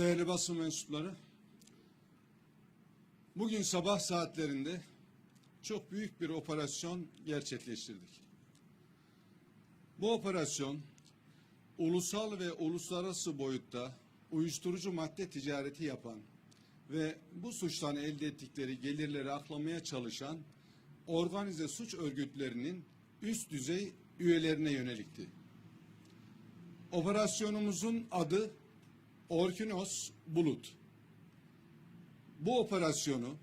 Değerli basın mensupları, bugün sabah saatlerinde çok büyük bir operasyon gerçekleştirdik. Bu operasyon ulusal ve uluslararası boyutta uyuşturucu madde ticareti yapan ve bu suçtan elde ettikleri gelirleri aklamaya çalışan organize suç örgütlerinin üst düzey üyelerine yönelikti. Operasyonumuzun adı Orkinos Bulut. Bu operasyonu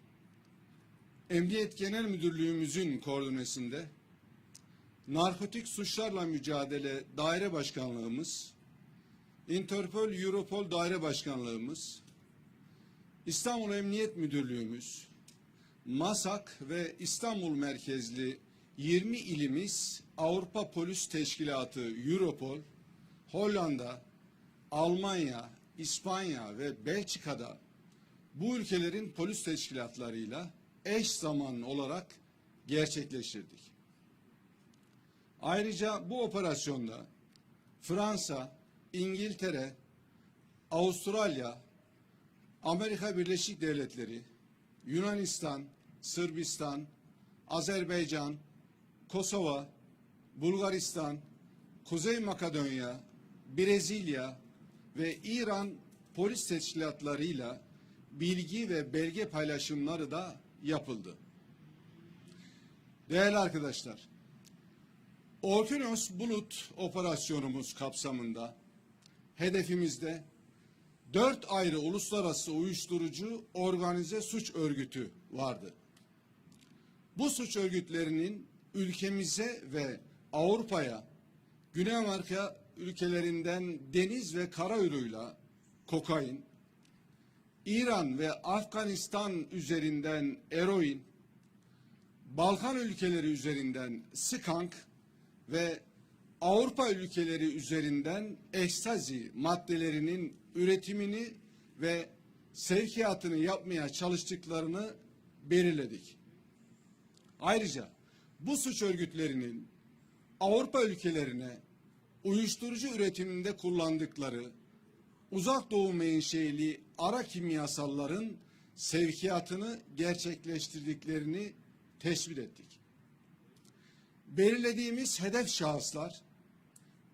Emniyet Genel Müdürlüğümüzün koordinesinde Narkotik Suçlarla Mücadele Daire Başkanlığımız, Interpol Europol Daire Başkanlığımız, İstanbul Emniyet Müdürlüğümüz, MASAK ve İstanbul merkezli 20 ilimiz Avrupa Polis Teşkilatı Europol, Hollanda, Almanya, İspanya ve Belçika'da bu ülkelerin polis teşkilatlarıyla eş zamanlı olarak gerçekleştirdik. Ayrıca bu operasyonda Fransa, İngiltere, Avustralya, Amerika Birleşik Devletleri, Yunanistan, Sırbistan, Azerbaycan, Kosova, Bulgaristan, Kuzey Makedonya, Brezilya ve İran polis teşkilatlarıyla bilgi ve belge paylaşımları da yapıldı. Değerli arkadaşlar, Orkinos Bulut operasyonumuz kapsamında hedefimizde dört ayrı uluslararası uyuşturucu organize suç örgütü vardı. Bu suç örgütlerinin ülkemize ve Avrupa'ya Güney Amerika ülkelerinden deniz ve kara yoluyla kokain, İran ve Afganistan üzerinden eroin, Balkan ülkeleri üzerinden skank ve Avrupa ülkeleri üzerinden ekstazi maddelerinin üretimini ve sevkiyatını yapmaya çalıştıklarını belirledik. Ayrıca bu suç örgütlerinin Avrupa ülkelerine uyuşturucu üretiminde kullandıkları uzak doğu menşeli ara kimyasalların sevkiyatını gerçekleştirdiklerini tespit ettik. Belirlediğimiz hedef şahıslar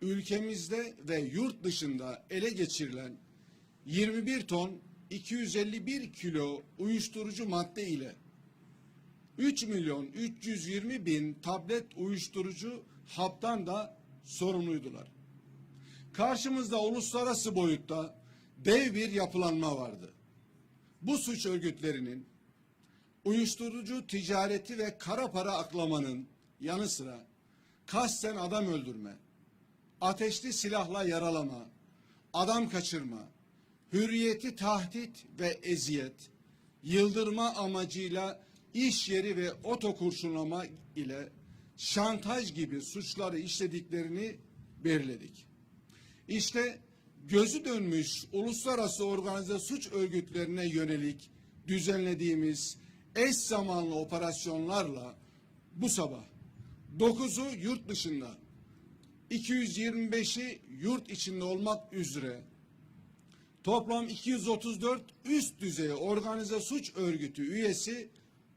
ülkemizde ve yurt dışında ele geçirilen 21 ton 251 kilo uyuşturucu madde ile 3 milyon 320 bin tablet uyuşturucu haptan da sorumluydular. Karşımızda uluslararası boyutta dev bir yapılanma vardı. Bu suç örgütlerinin uyuşturucu ticareti ve kara para aklamanın yanı sıra kasten adam öldürme, ateşli silahla yaralama, adam kaçırma, hürriyeti tahdit ve eziyet, yıldırma amacıyla iş yeri ve oto kurşunlama ile şantaj gibi suçları işlediklerini belirledik. İşte gözü dönmüş uluslararası organize suç örgütlerine yönelik düzenlediğimiz eş zamanlı operasyonlarla bu sabah 9'u yurt dışında 225'i yurt içinde olmak üzere toplam 234 üst düzey organize suç örgütü üyesi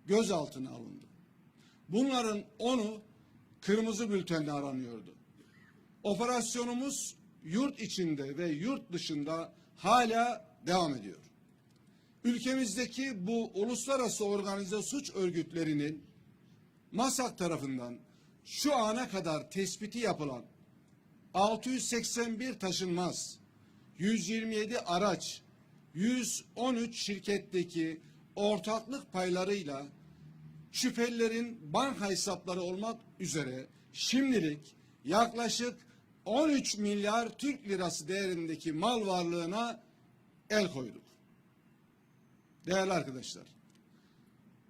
gözaltına alındı. Bunların onu kırmızı bültenle aranıyordu. Operasyonumuz yurt içinde ve yurt dışında hala devam ediyor. Ülkemizdeki bu uluslararası organize suç örgütlerinin MASAK tarafından şu ana kadar tespiti yapılan 681 taşınmaz, 127 araç, 113 şirketteki ortaklık paylarıyla şüphelilerin banka hesapları olmak üzere şimdilik yaklaşık 13 milyar Türk lirası değerindeki mal varlığına el koyduk. Değerli arkadaşlar,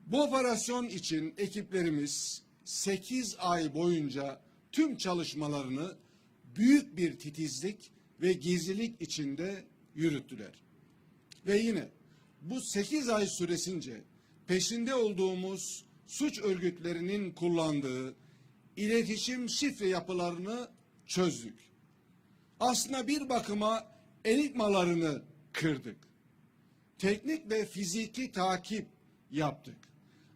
bu operasyon için ekiplerimiz 8 ay boyunca tüm çalışmalarını büyük bir titizlik ve gizlilik içinde yürüttüler. Ve yine bu 8 ay süresince peşinde olduğumuz suç örgütlerinin kullandığı iletişim şifre yapılarını çözdük. Aslında bir bakıma enigmalarını kırdık. Teknik ve fiziki takip yaptık.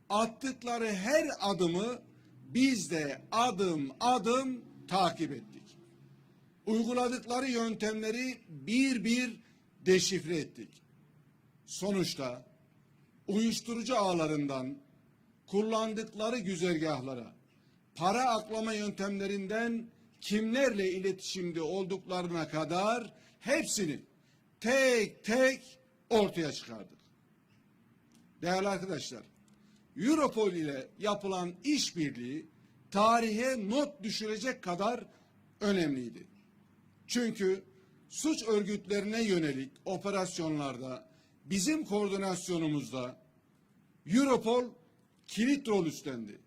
Attıkları her adımı biz de adım adım takip ettik. Uyguladıkları yöntemleri bir bir deşifre ettik. Sonuçta uyuşturucu ağlarından kullandıkları güzergahlara, para aklama yöntemlerinden kimlerle iletişimde olduklarına kadar hepsini tek tek ortaya çıkardık. Değerli arkadaşlar, Europol ile yapılan işbirliği tarihe not düşürecek kadar önemliydi. Çünkü suç örgütlerine yönelik operasyonlarda bizim koordinasyonumuzda Europol kilit rol üstlendi.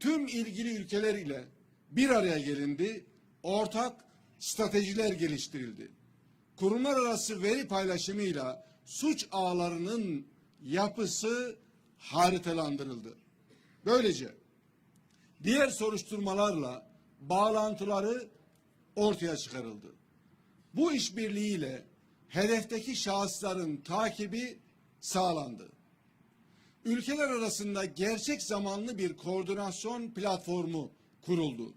Tüm ilgili ülkeler ile bir araya gelindi, ortak stratejiler geliştirildi. Kurumlar arası veri paylaşımıyla suç ağlarının yapısı haritalandırıldı. Böylece diğer soruşturmalarla bağlantıları ortaya çıkarıldı. Bu işbirliğiyle hedefteki şahısların takibi sağlandı. Ülkeler arasında gerçek zamanlı bir koordinasyon platformu kuruldu.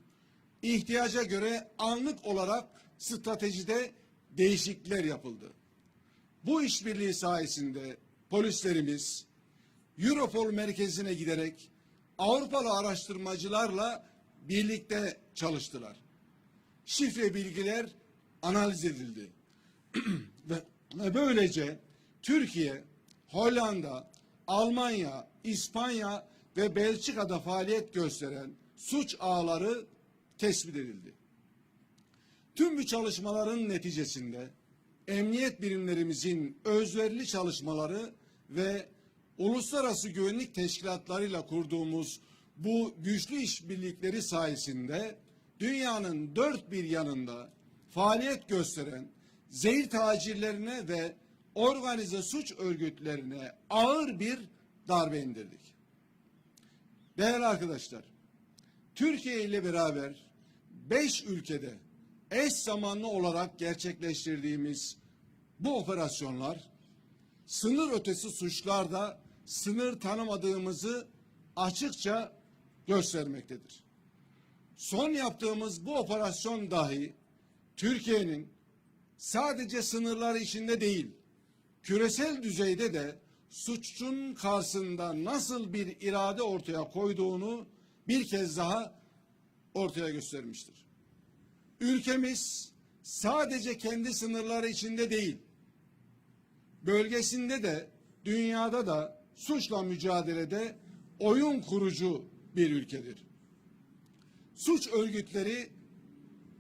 İhtiyaca göre anlık olarak stratejide değişiklikler yapıldı. Bu işbirliği sayesinde polislerimiz Europol merkezine giderek Avrupalı araştırmacılarla birlikte çalıştılar. Şifre bilgiler analiz edildi. ve, böylece Türkiye, Hollanda, Almanya, İspanya ve Belçika'da faaliyet gösteren suç ağları tespit edildi. Tüm bu çalışmaların neticesinde emniyet birimlerimizin özverili çalışmaları ve uluslararası güvenlik teşkilatlarıyla kurduğumuz bu güçlü işbirlikleri sayesinde dünyanın dört bir yanında faaliyet gösteren zehir tacirlerine ve organize suç örgütlerine ağır bir darbe indirdik. Değerli arkadaşlar, Türkiye ile beraber beş ülkede eş zamanlı olarak gerçekleştirdiğimiz bu operasyonlar sınır ötesi suçlarda sınır tanımadığımızı açıkça göstermektedir. Son yaptığımız bu operasyon dahi Türkiye'nin sadece sınırları içinde değil, küresel düzeyde de suçun karşısında nasıl bir irade ortaya koyduğunu bir kez daha ortaya göstermiştir. Ülkemiz sadece kendi sınırları içinde değil, bölgesinde de dünyada da suçla mücadelede oyun kurucu bir ülkedir. Suç örgütleri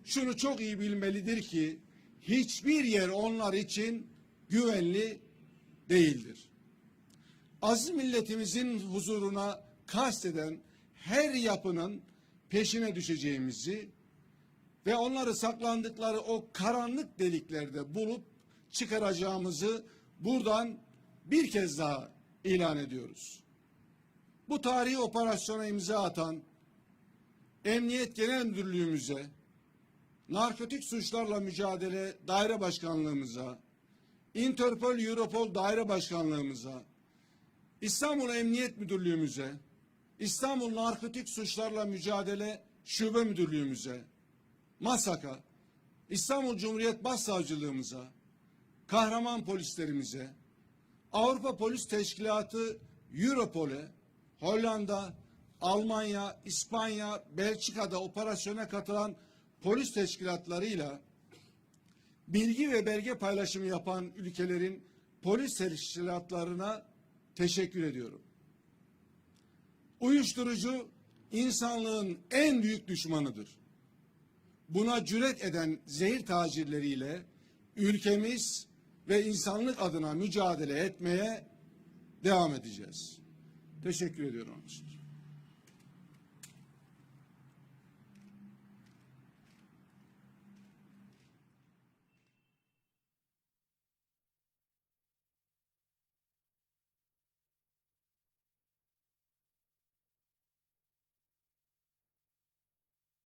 şunu çok iyi bilmelidir ki hiçbir yer onlar için güvenli değildir. Aziz milletimizin huzuruna kasteden her yapının peşine düşeceğimizi ve onları saklandıkları o karanlık deliklerde bulup çıkaracağımızı buradan bir kez daha ilan ediyoruz. Bu tarihi operasyona imza atan Emniyet Genel Müdürlüğümüze, Narkotik Suçlarla Mücadele Daire Başkanlığımıza, Interpol Europol Daire Başkanlığımıza, İstanbul Emniyet Müdürlüğümüze, İstanbul Narkotik Suçlarla Mücadele Şube Müdürlüğümüze, MASAK'a, İstanbul Cumhuriyet Başsavcılığımıza, kahraman polislerimize, Avrupa Polis Teşkilatı Europol'e, Hollanda, Almanya, İspanya, Belçika'da operasyona katılan polis teşkilatlarıyla bilgi ve belge paylaşımı yapan ülkelerin polis teşkilatlarına teşekkür ediyorum. Uyuşturucu insanlığın en büyük düşmanıdır. Buna cüret eden zehir tacirleriyle ülkemiz ve insanlık adına mücadele etmeye devam edeceğiz. Teşekkür ediyorum.